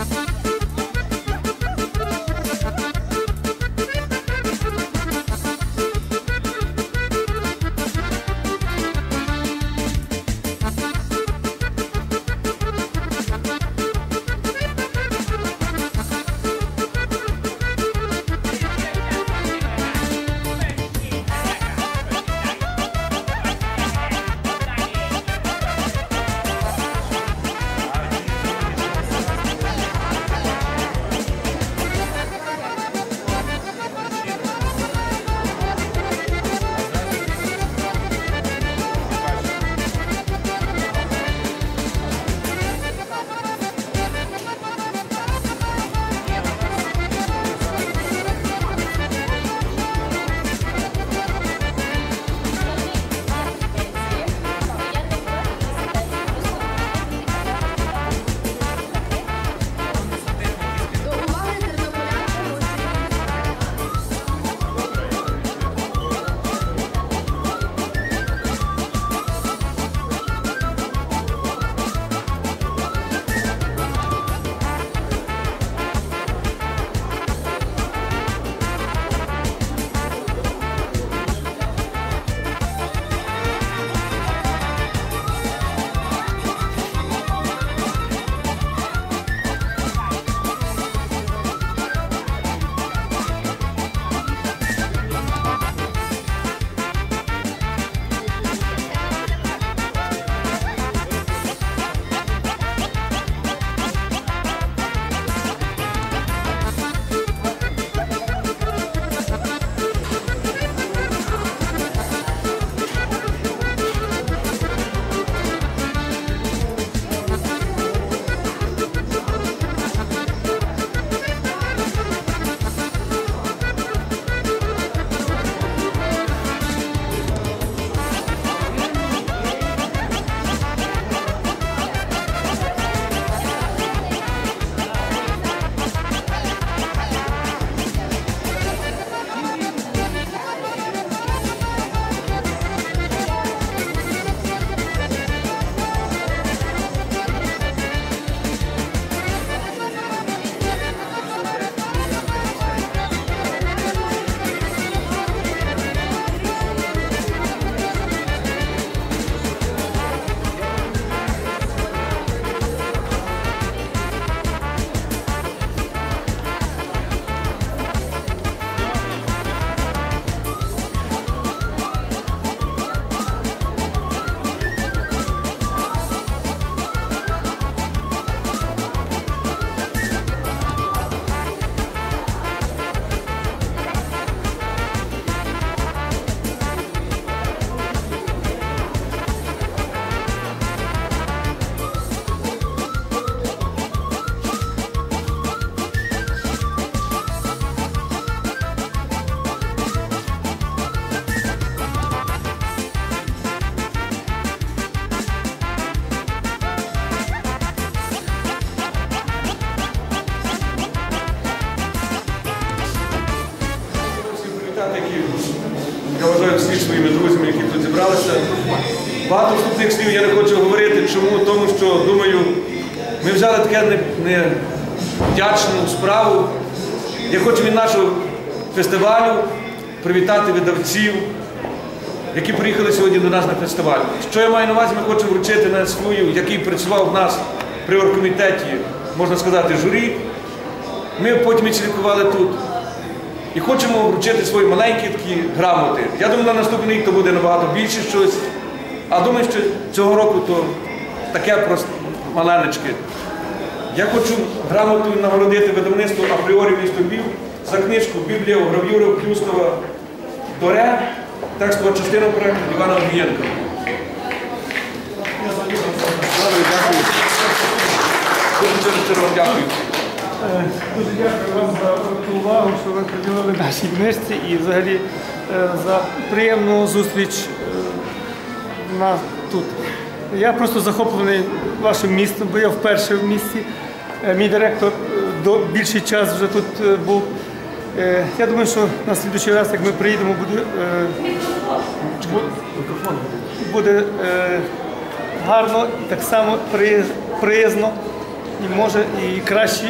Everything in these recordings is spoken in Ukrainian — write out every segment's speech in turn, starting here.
До слів я не хочу говорити. Чому? Тому що думаю, ми взяли таке не- невдячну справу. Я хочу від нашого фестивалю привітати видавців, які приїхали сьогодні до нас на фестиваль. Що я маю на увазі, ми хочемо вручити на свою, який працював в нас при оргкомітеті, можна сказати, журі. Ми потім відслідкували тут. І хочемо вручити свої маленькі такі грамоти. Я думаю, на наступний рік то буде набагато більше щось. А думаю, що цього року то таке просто маленечке. Я хочу грамотою нагородити видавництво апріорі місто Львів за книжку Біблія у гравюрах Плюстова Доре, текстова частина проєкту Івана Огієнка. Дуже щиро дякую. Е, Дуже дякую вам за ту увагу, що ви приділили нашій книжці і взагалі е, за приємну зустріч е, тут. Я просто захоплений вашим містом, бо я вперше в місті. Е, Мій директор е, до більший час вже тут е, був. Я думаю, що на слідуючий раз, як ми приїдемо, буде, буде гарно і так само приязно. і може і кращі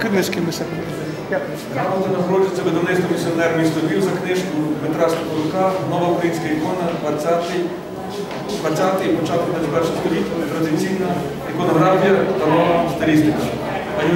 книжки ми ще будемо. Дякую. Нагороджується видавництво місіонер місто Львів за книжку Петра Степанука «Нова українська ікона 20-й 20-й, початок 21 століття, традиційна іконографія та нова стилістика. Пані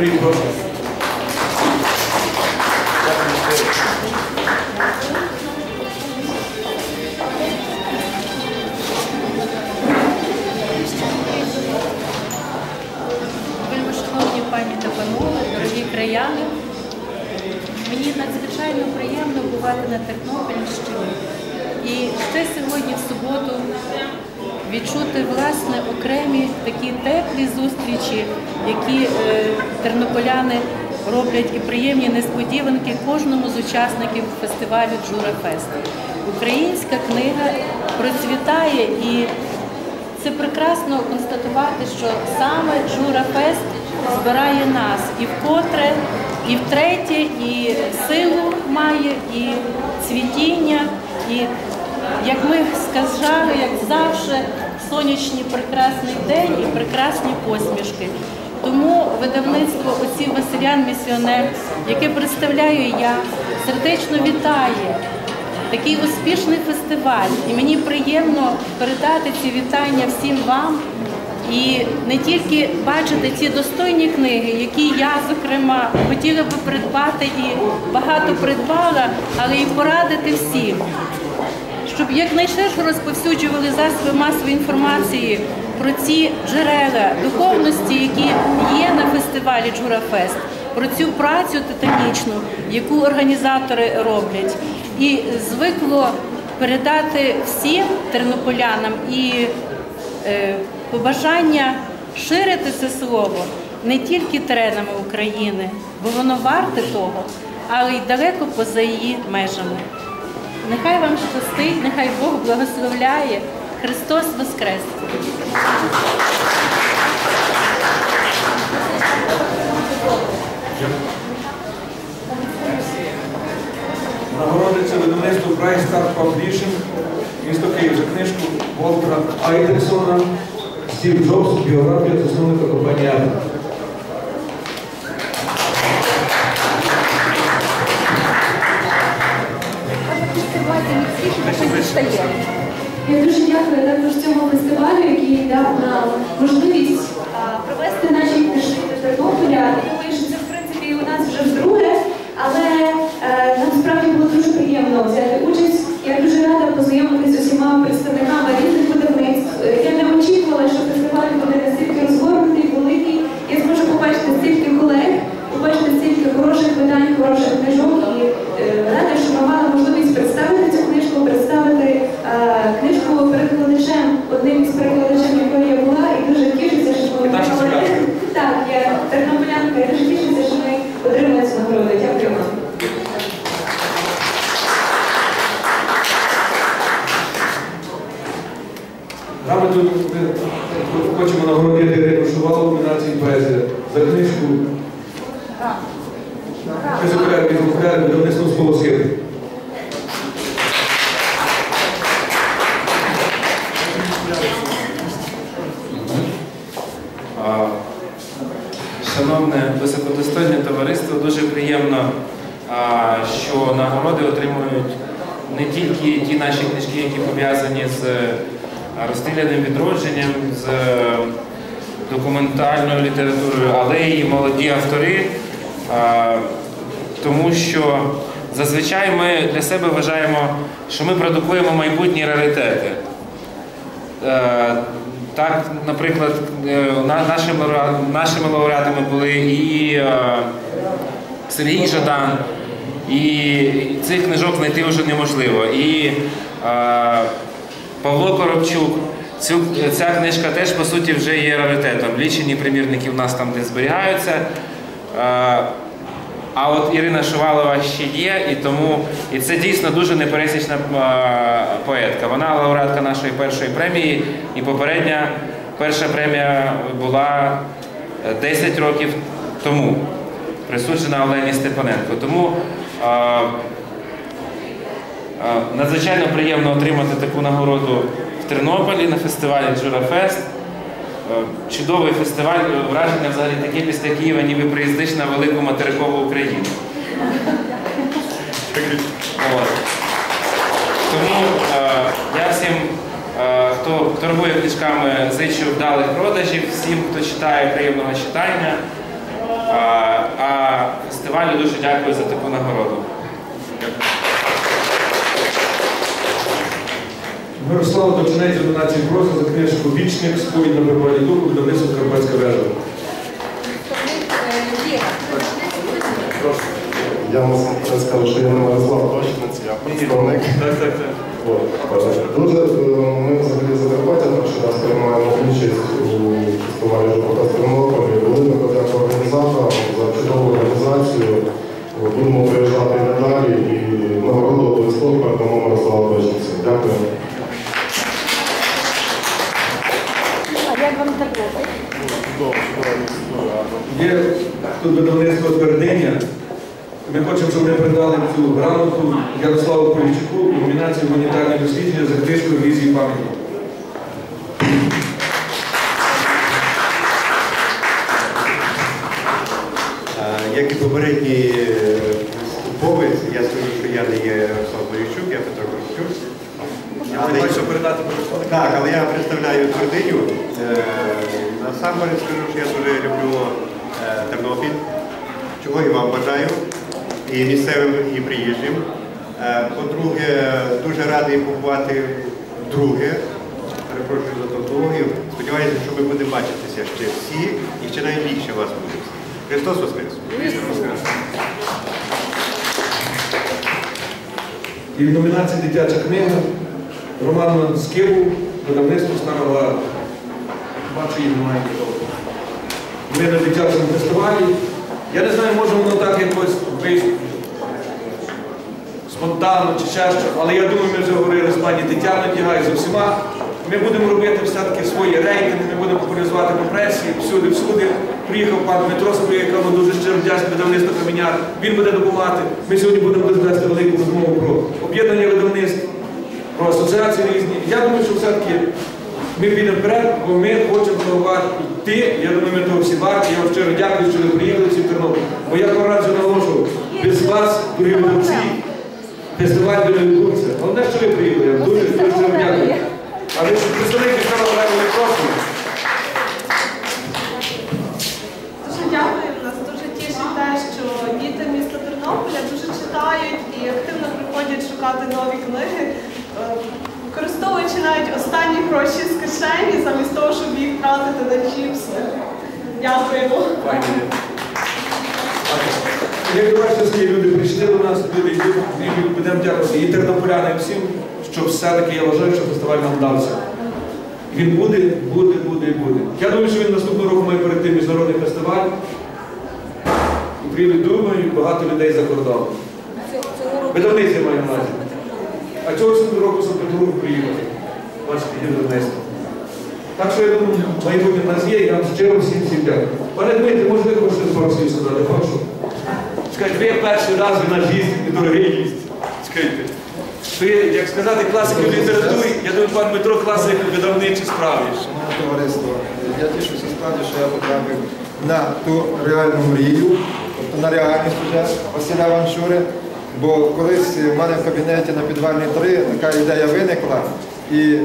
теплі зустрічі, які е, тернополяни роблять і приємні несподіванки кожному з учасників фестивалю Джура Фест. Українська книга процвітає і це прекрасно констатувати, що саме Жура Фест збирає нас і вкотре, і втретє, і силу має, і цвітіння, і як ми сказали, як завжди, сонячний прекрасний день і прекрасні посмішки. Тому видавництво отців Василян Місіонер, яке представляю я, сердечно вітає такий успішний фестиваль. І мені приємно передати ці вітання всім вам. І не тільки бачити ці достойні книги, які я, зокрема, хотіла би придбати і багато придбала, але і порадити всім, щоб якнайширше розповсюджували засоби масової інформації про ці джерела духовності, які є на фестивалі Джурафест, про цю працю титанічну, яку організатори роблять, і звикло передати всім тернополянам і е, побажання ширити це слово не тільки теренами України, бо воно варте того, але й далеко поза її межами. Нехай вам щастить, нехай Бог благословляє. Христос Воскрес! Нагородиться видавництво Star Publishing, місто Київ за книжку Волтера Айдельсона Стів Джобс, біографія засновника компанії Apple. Я дуже дякую також цьому фестивалю, який дав нам можливість провести наші книжки до Тернополя. Думаю, що це в принципі у нас вже вдруге, але е, нам справді було дуже приємно взяти участь. Я дуже рада познайомитися з усіма представниками різних видавництв. Я не очікувала, що фестиваль буде настільки розгорнутий, великий. Я зможу побачити стільки колег, побачити стільки хороших видань, хороших книжок і е, рада, що ми мали можливість представити цю книжку, представити е, книжку перекладачем, одним із перекладачем, якою я була, і дуже тішуся, що. Так, я тернополянка, і дуже тішуся, що ми отримали цю нагороду. Дякую вам. Грамоту ми хочемо нагородити Ірину Шувалу в номінації поезія за книжку Фізикуляр від окуляр видавництво сполосів. А, Шановне високодостойне товариство, дуже приємно, а, що нагороди отримують не тільки ті наші книжки, які пов'язані з е, розстріляним відродженням, з е, документальною літературою, але й молоді автори, тому що зазвичай ми для себе вважаємо, що ми продукуємо майбутні раритети. Е, Так, наприклад, е, нашими, лауреатами були і е, Сергій Жадан, і цих книжок знайти вже неможливо. І е, Павло Коробчук. Цю, ця книжка теж по суті вже є раритетом. Лічені примірники в нас там де зберігаються. Е, а от Ірина Шувалова ще є, і тому і це дійсно дуже непересічна е, поетка. Вона лауреатка нашої першої премії, і попередня перша премія була е, 10 років тому, присуджена Олені Степаненко. Тому е, е, надзвичайно приємно отримати таку нагороду в Тернополі на фестивалі Джурафест. чудовий фестиваль. Враження взагалі таке після Києва, ніби приїздиш на велику материкову Україну. Тому е, я всім, е, хто торгує книжками, зичу вдалих продажів, всім, хто читає, приємного читання. Е, а фестивалю дуже дякую за таку нагороду. Мирослава Дочинець з номінації просто за книжку Вічник сповідь на приборі духу видавництво Карпатська вежа. Я вам скажу, що я не Мирослав Точниць, я представник. Так, так, так. Дуже е, ми взагалі Закарпаття перший раз приймаємо участь у фестивалі «Жопота з Тернополі. Велика подяка організаторам за чудову організацію. Тут видавництво твердиня. Ми хочемо, щоб вони передали цю грамоту Ярославу Полівчуку у номінації гуманітарне дослідження за книжкою візії пам'яті. Е, Як і попередній е, виступовець, я скажу, що я не є Ярослав Борівчук, я Петро Корчук. Так, але я представляю твердиню. Е, Насамперед скажу, що я дуже люблю е, Тернопіль, чого і вам бажаю, і місцевим, і приїжджим. Е, По-друге, дуже радий побувати вдруге. Перепрошую за тавтологію. Сподіваюся, що ми будемо бачитися ще всі і ще найбільше вас буде. Христос Воскрес! І в номінації дитяча книга Роман Скибу, видавництво Стара Влада. Бачу, її немає нікого. Ми на дитячому фестивалі. Я не знаю, може воно так якось вийшло спонтанно чи ще що, але я думаю, ми вже говорили з пані Тетяною Тягай з усіма. Ми будемо робити все-таки свої рейтинги, ми будемо популяризувати по пресі, всюди, всюди. Приїхав пан Дмитро Собоєв, якому дуже щиро вдячний видавництво Каменяр. Він буде допомагати. Ми сьогодні будемо вести велику розмову про об'єднання видавництв, про асоціації різні. Я думаю, що все-таки ми підемо вперед, бо ми хочемо йти. Я думаю, ми того всі варті. Я вам щиро дякую, що ви приїхали всі в Тернопіль. Бо я пораджу наголошую, без вас, дорогі видавці, фестиваль не відбувся. Головне, що ви приїхали. Я дуже дуже дякую. А ви представники Олеговича, прошу. Дуже дякую. Нас дуже тішить те, що діти міста Тернополя дуже читають і активно приходять шукати нові книги, е, використовуючи навіть останні гроші з кишені, замість того, щоб їх тратити на чіпси. Дякуємо. Як ви бачите, скільки люди прийшли до нас, люди йдуть, і ми тернополянам, всім, що все-таки я вважаю, що фестиваль нам вдався. Він буде, буде, буде і буде. Я думаю, що він наступного року має перейти в міжнародний фестиваль. Приїдуть, думаю, багато людей за кордоном. Видавниці маю на увазі. А цього року Сан Петербург приїхати. Бачите, є видавництво. Так що я думаю, майбутнє в нас є, і я вам щиро всім всім дякую. Пане Дмитрий, може ви хочете пару слів сказати? Прошу. Скажіть, ви перший раз ви наш гість і дорогий гість. Скажіть. Ви, як сказати, класики в літературі, я думаю, пан Дмитро класик у видавничій справі. Шановне товариство, я тішуся справді, що я потрапив на ту реальну мрію, тобто на реальність вже Василя Ванчури. Бо колись в мене в кабінеті на підвальній 3 така ідея виникла, і е,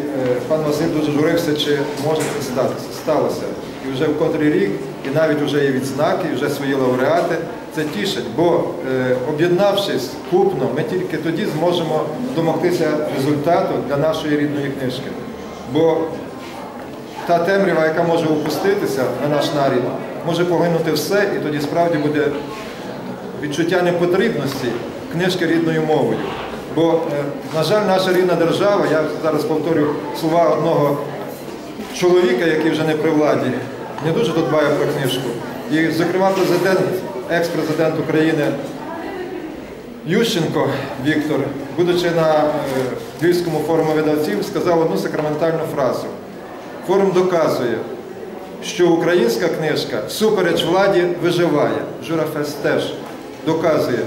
пан Василь дуже журився, чи може це статися. Сталося. І вже в котрий рік, і навіть вже є відзнаки, і вже свої лауреати. Це тішить, бо е, об'єднавшись купно, ми тільки тоді зможемо домогтися результату для нашої рідної книжки. Бо та темрява, яка може опуститися на наш нарід, може погинути все, і тоді справді буде відчуття непотрібності книжки рідною мовою. Бо, е, на жаль, наша рідна держава, я зараз повторю слова одного чоловіка, який вже не при владі, не дуже дбає про книжку. І, зокрема, президент, екс-президент України Ющенко Віктор, будучи на е, Львівському форумі видавців, сказав одну сакраментальну фразу. Форум доказує, що українська книжка всупереч владі виживає. Журафест теж доказує.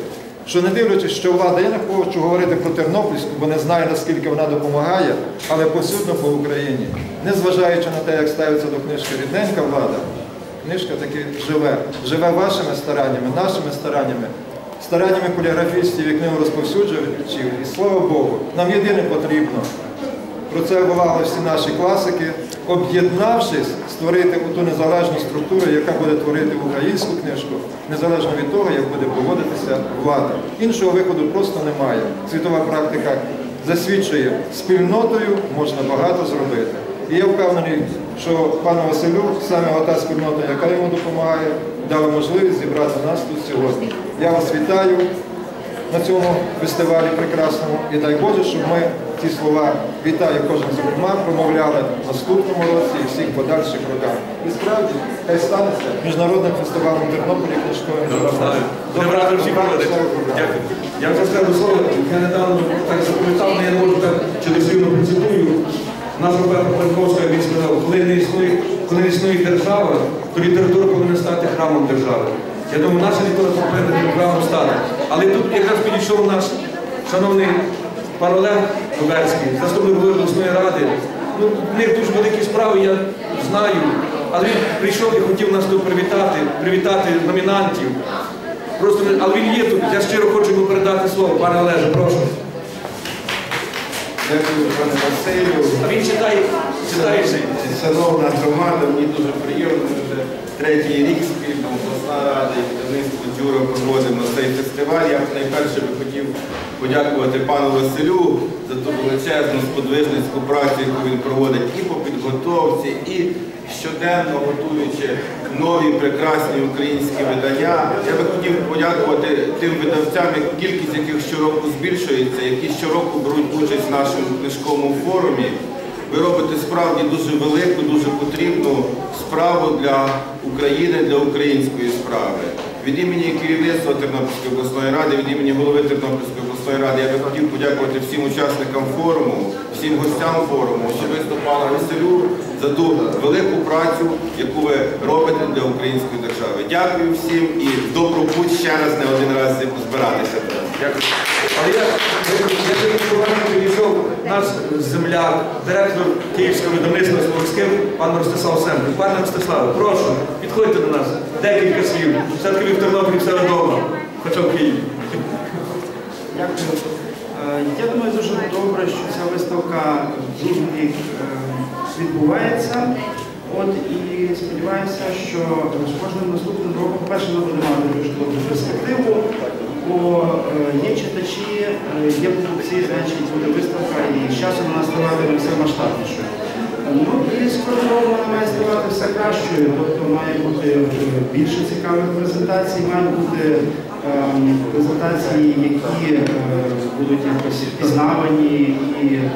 що не дивлячись, що влада, я не хочу говорити про Тернопільську, бо не знаю, наскільки вона допомагає, але повсюдно по Україні, незважаючи на те, як ставиться до книжки рідненька влада, книжка таки живе, живе вашими стараннями, нашими стараннями, стараннями поліграфістів і книгорозповсюджувачів. І слава Богу, нам єдине потрібно про це говорили всі наші класики, об'єднавшись, створити ту незалежну структуру, яка буде творити українську книжку, незалежно від того, як буде поводитися влада. Іншого виходу просто немає. Світова практика засвідчує, спільнотою можна багато зробити. І я впевнений, що пану Василю, саме та спільнота, яка йому допомагає, дала можливість зібрати нас тут сьогодні. Я вас вітаю на цьому фестивалі прекрасному. І дай Боже, щоб ми ці слова вітаю кожен зокрема промовляли в наступному році і всіх подальших роках. І справді, хай станеться міжнародним фестивалем Тернополі книжковим Знаю. Добре. Дякую. Я вже скажу слово, я недавно так запам'ятав, але я не можу так чи дослівно процитую. Наш Роберт Панковська він сказав, коли не існує, коли не існує держава, то література повинна стати храмом держави. Я думаю, наша література повинна храмом стати. Але тут якраз підійшов наш шановний пан Олег Коберський, заступник голови обласної ради. Ну, в них дуже великі справи, я знаю. Але він прийшов і хотів нас тут привітати, привітати номінантів. Просто, але він є тут. Я щиро хочу йому передати слово. Пане Олеже, прошу. Дякую, пане Василю. А він читає, читає. Шановна громада, мені дуже приємно, ми вже третій рік спільно Дюра проводимо цей фестиваль. Я б найперше би хотів подякувати пану Василю за ту величезну сподвижницьку працю, яку він проводить і по підготовці, і щоденно готуючи нові прекрасні українські видання. Я би хотів подякувати тим видавцям, кількість яких щороку збільшується, які щороку беруть участь в нашому книжковому форумі. Ви робите справді дуже велику, дуже потрібну справу для України, для української справи. Від імені керівництва Тернопільської обласної ради, від імені голови Тернопільської обласної ради я би хотів подякувати всім учасникам форуму, всім гостям форуму, особисто пану Василю за ту велику працю, яку ви робите для української держави. Дякую всім і добру путь ще раз не один раз збиратися. Дякую. Але я, підійшов наш земляк, директор Київського видавництва Сморським, пан Ростислав Сембрик. Пане Ростиславе, прошу, підходьте до нас. Декілька слів. Все-таки в Тернополі все вдома, хоча в Києві. Дякую. Е, Я думаю, дуже добре, що ця виставка другий рік е, відбувається. От і сподіваюся, що з кожним наступним роком, по-перше, ми будемо мати дуже добру перспективу, бо е, є читачі, є покупці, значить буде виставка, і з часом вона ставатиме все масштабнішою. Ну і кожного вона має ставати все кращою, тобто має бути е, більше цікавих презентацій, мають бути ем, презентації, які е, будуть якось впізнавані і е,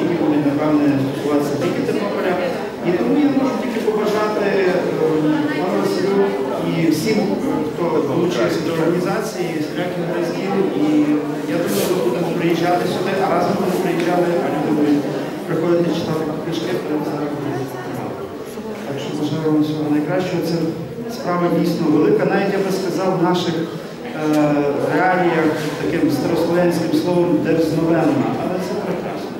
які будуть, напевне, стосуватися тільки Тернополя. І тому я можу тільки побажати е, Василю і всім, хто долучився до організації, всіляких разів. І я думаю, ми будемо приїжджати сюди, а разом будемо приїжджати, а люди будуть книжки. Так що бажаю вам всього найкращого. Це справа дійсно велика. Навіть я би сказав, в наших е, реаліях таким старослов'янським словом дерзновенна. Але це прекрасно.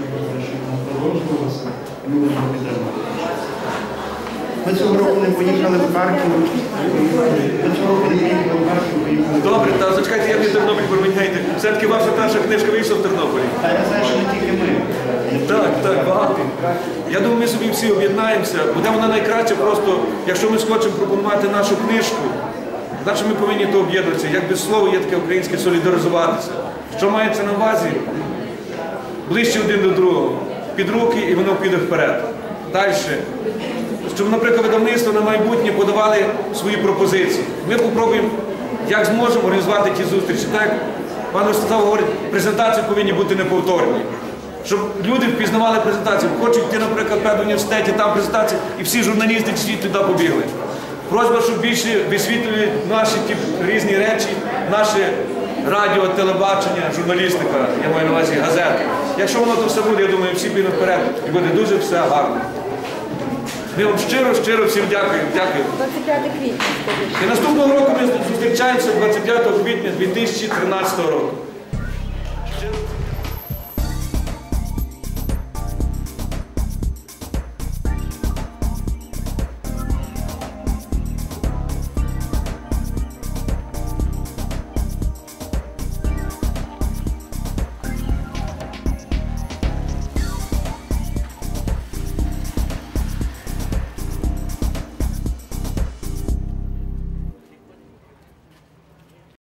Я вважаю, що вона продовжувалася, і ми будемо підтримувати. Ми цього року не поїхали в Харків. Ми цього року не поїхали в Харків. Добре, та зачекайте, я в Тернопіль поміняйте. Все-таки ваша перша книжка вийшла в Тернополі. Та я знаю, що не тільки ми. Так, так, багато. Я думаю, ми собі всі об'єднаємося. Буде вона найкраще просто, якщо ми схочемо пропонувати нашу книжку, значить ми повинні то об'єднатися. Як без слова є таке українське солідаризуватися. Що мається на увазі? Ближче один до другого. Під руки і воно піде вперед. Далі. Щоб, наприклад, видавництво на майбутнє подавали свої пропозиції. Ми попробуємо, як зможемо організувати ті зустрічі. Так, як пан Ростислав говорить, презентації повинні бути неповторні. Щоб люди впізнавали презентацію. Хочуть йти, наприклад, в університеті, там презентації, і всі журналісти всі туди побігли. Просьба, щоб більше висвітлювали наші ті різні речі, наше радіо, телебачення, журналістика, я маю на увазі газети. Якщо воно то все буде, я думаю, всі підуть вперед і буде дуже все гарно. Ми вам щиро, щиро всім дякуємо. Дякую. 25 квітня. І наступного року ми зустрічаємося 25 квітня 2013 року.